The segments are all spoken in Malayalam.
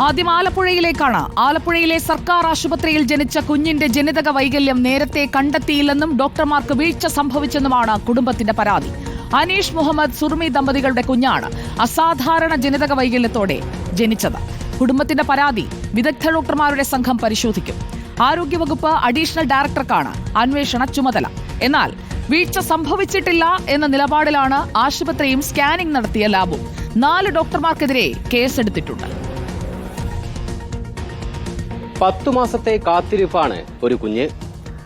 ആദ്യം ആലപ്പുഴയിലേക്കാണ്. ആലപ്പുഴയിലെ സർക്കാർ ആശുപത്രിയിൽ ജനിച്ച കുഞ്ഞിന്റെ ജനിതക വൈകല്യം നേരത്തെ കണ്ടെത്തിയില്ലെന്നും ഡോക്ടർമാർക്ക് വീഴ്ച സംഭവിച്ചെന്നുമാണ് കുടുംബത്തിന്റെ പരാതി. അനീഷ് മുഹമ്മദ് സുർമി ദമ്പതികളുടെ കുഞ്ഞാണ് അസാധാരണ ജനിതക വൈകല്യത്തോടെ ജനിച്ചത്. കുടുംബത്തിന്റെ പരാതി വിദഗ്ധ ഡോക്ടർമാരുടെ സംഘം പരിശോധിക്കും. ആരോഗ്യവകുപ്പ് അഡീഷണൽ ഡയറക്ടർക്കാണ് അന്വേഷണ ചുമതല. എന്നാൽ വീഴ്ച സംഭവിച്ചിട്ടില്ല എന്ന നിലപാടിലാണ് ആശുപത്രിയും സ്കാനിംഗ് നടത്തിയ ലാബും. നാല് ഡോക്ടർമാർക്കെതിരെ കേസെടുത്തിട്ടുണ്ട്. പത്തു മാസത്തെ കാത്തിരിപ്പാണ് ഒരു കുഞ്ഞ്.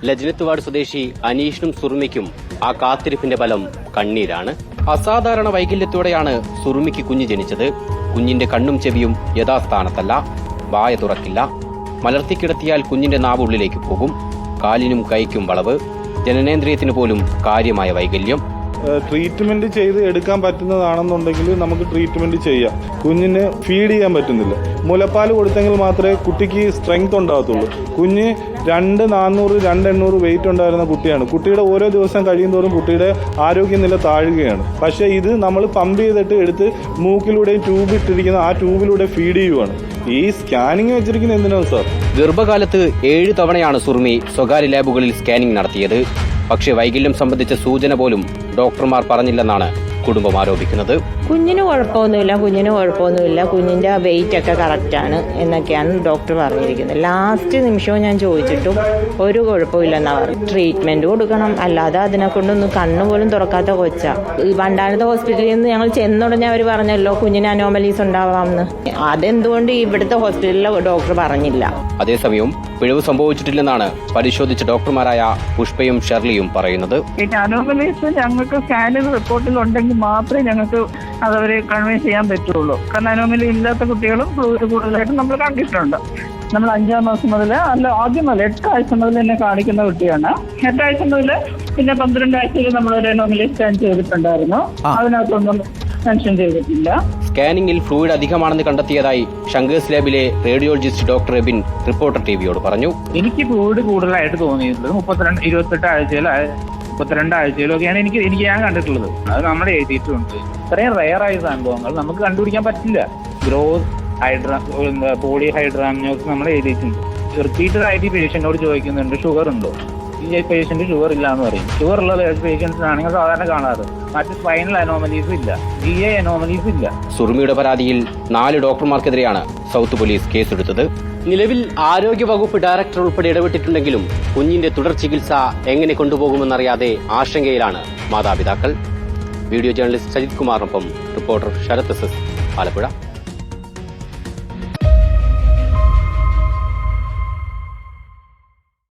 ലജ്നത്ത്വാഡ് സ്വദേശി അനീഷിനും സുറുമിക്കും ആ കാത്തിരിപ്പിന്റെ ഫലം കണ്ണീരാണ്. അസാധാരണ വൈകല്യത്തോടെയാണ് സുറുമിക്ക് കുഞ്ഞ് ജനിച്ചത്. കുഞ്ഞിന്റെ കണ്ണും ചെവിയും യഥാസ്ഥാനത്തല്ല വായ തുറക്കില്ല. മലർത്തിക്കിടത്തിയാൽ കുഞ്ഞിന്റെ നാവ് ഉള്ളിലേക്ക് പോകും. കാലിനും കൈക്കും വളവ്. ജനനേന്ദ്രിയത്തിന് പോലും കാര്യമായ വൈകല്യം. ട്രീറ്റ്മെന്റ് ചെയ്ത് എടുക്കാൻ പറ്റുന്നതാണെന്നുണ്ടെങ്കിൽ നമുക്ക് ട്രീറ്റ്മെന്റ് ചെയ്യാം. കുഞ്ഞിന് ഫീഡ് ചെയ്യാൻ പറ്റുന്നില്ല. മുലപ്പാൽ കൊടുത്തെങ്കിൽ മാത്രമേ കുട്ടിക്ക് സ്ട്രെങ്ത് ഉണ്ടാകത്തുള്ളൂ. കുഞ്ഞ് രണ്ട് നാനൂറ് രണ്ട് എണ്ണൂറ് വെയിറ്റ് ഉണ്ടായിരുന്ന കുട്ടിയാണ്. കുട്ടിയുടെ ഓരോ ദിവസം കഴിയുന്തോറും കുട്ടിയുടെ ആരോഗ്യനില താഴുകയാണ്. പക്ഷേ ഇത് നമ്മൾ പമ്പ് ചെയ്തിട്ട് എടുത്ത് മൂക്കിലൂടെയും ട്യൂബ് ഇട്ടിരിക്കുന്ന ആ ട്യൂബിലൂടെ ഫീഡ് ചെയ്യുവാണ്. ഈ സ്കാനിങ് വെച്ചിരിക്കുന്നത് എന്തിനാണ് സാർ ഗർഭകാലത്ത് ഏഴ് തവണയാണ് സുർമി സ്വകാര്യ ലാബുകളിൽ സ്കാനിംഗ് നടത്തിയത്. പക്ഷേ വൈകല്യം സംബന്ധിച്ച സൂചന പോലും ഡോക്ടർമാർ പറഞ്ഞില്ലെന്നാണ് കുടുംബം ആരോപിക്കുന്നത്. കുഞ്ഞിന് കുഴപ്പമൊന്നുമില്ല കുഞ്ഞിന് കുഴപ്പമൊന്നുമില്ല. കുഞ്ഞിന്റെ വെയിറ്റ് ഒക്കെ കറക്റ്റാണ് എന്നൊക്കെയാണ് ഡോക്ടർ പറഞ്ഞിരിക്കുന്നത്. ലാസ്റ്റ് നിമിഷവും ഞാൻ ചോദിച്ചിട്ടും ഒരു കുഴപ്പമില്ലെന്നാണ് പറഞ്ഞു. ട്രീറ്റ്മെന്റ് കൊടുക്കണം. അല്ലാതെ അതിനെ കൊണ്ടൊന്നും കണ്ണ് പോലും തുറക്കാത്ത കൊച്ച. ഈ പണ്ടാനത്തെ ഹോസ്പിറ്റലിൽ നിന്ന് ഞങ്ങൾ ചെന്നുടനെ അവർ പറഞ്ഞല്ലോ കുഞ്ഞിന് അനോമലീസ് ഉണ്ടാവാമെന്ന്. അതെന്തുകൊണ്ട് ഇവിടുത്തെ ഹോസ്പിറ്റലിലെ ഡോക്ടർ പറഞ്ഞില്ല? അതേസമയം പിഴവ് സംഭവിച്ചിട്ടില്ലെന്നാണ് പരിശോധിച്ച ഡോക്ടർമാരായ പുഷ്പയും ഷെർലിയും പറയുന്നത്. അനോമലീസ് ഞങ്ങൾക്ക് സ്കാനിൽ റിപ്പോർട്ടിൽ ഉണ്ടെങ്കിൽ മാത്രമേ ഞങ്ങൾക്ക് അതവരെ കൺവിൻസ് ചെയ്യാൻ പറ്റുള്ളൂ. കാരണം അനോമലി ഇല്ലാത്ത കുട്ടികളും കൂടുതലായിട്ടും നമ്മൾ കണ്ടിട്ടുണ്ട്. നമ്മൾ അഞ്ചാം മാസം മുതൽ അല്ല ആദ്യം മുതൽ എട്ടാഴ്ച മുതൽ എന്നെ കാണിക്കുന്ന കുട്ടിയാണ്. എട്ടാഴ്ച മുതൽ പിന്നെ പന്ത്രണ്ട് ആഴ്ചയിൽ നമ്മൾ ഒരു അനോമലി സ്കാൻ ചെയ്തിട്ടുണ്ടായിരുന്നു. അതിനകത്തൊന്നും മെൻഷൻ ചെയ്തിട്ടില്ല. സ്കാനിംഗിൽ ഫ്ലൂയിഡ് അധികമാണെന്ന് കണ്ടെത്തിയതായി ഷങ്കേഴ്സ് ലാബിലെ റേഡിയോളജിസ്റ്റ് ഡോക്ടർ എബിൻ റിപ്പോർട്ടർ ടിവിയോട് പറഞ്ഞു. എനിക്ക് ഫ്ലൂയിഡ് കൂടുതലായിട്ട് തോന്നിയിട്ടുള്ളത് മുപ്പത്തിരണ്ട് ഇരുപത്തെട്ട് ആഴ്ചയിലോ മുപ്പത്തിരണ്ട് രണ്ടാഴ്ചയിലൊക്കെയാണ് ഒക്കെയാണ് എനിക്ക് എനിക്ക് ഞാൻ കണ്ടിട്ടുള്ളത്. അത് നമ്മൾ എഴുതിയിട്ടുണ്ട്. ഇത്രയും റയറായ സംഭവങ്ങൾ നമുക്ക് കണ്ടുപിടിക്കാൻ പറ്റില്ല. ഗ്രോസ് ഹൈഡ്രാ പോളി ഹൈഡ്രാമിനോസ് നമ്മൾ എഴുതിയിട്ടുണ്ട്. റിപ്പീറ്റഡ് ആയിട്ട് ഈ പേഷ്യന്റിനോട് ചോദിക്കുന്നുണ്ട് ഷുഗർ ഉണ്ടോ ഈ പേഷ്യന്റ് ഷുഗർ ഇല്ല എന്ന് പറയും. ഷുഗർ ഉള്ള പേഷ്യൻസ് ആണെങ്കിൽ സാധാരണ കാണാറ്. മറ്റ് സ്പൈനൽ അനോമലീസ് ഇല്ല. ജി എ അനോമലീസ് ഇല്ല. സുറുമിയുടെ പരാതിയിൽ നാല് ഡോക്ടർമാർക്കെതിരെയാണ് സൗത്ത് പോലീസ് കേസെടുത്തത്. നിലവിൽ ആരോഗ്യവകുപ്പ് ഡയറക്ടർ ഉൾപ്പെടെ ഇടപെട്ടിട്ടുണ്ടെങ്കിലും കുഞ്ഞിന്റെ തുടർ ചികിത്സ എങ്ങനെ കൊണ്ടുപോകുമെന്നറിയാതെ ആശങ്കയിലാണ് മാതാപിതാക്കൾ. Video journalist Sajith കുമാറിനൊപ്പം reporter Sarath S S Alappuzha.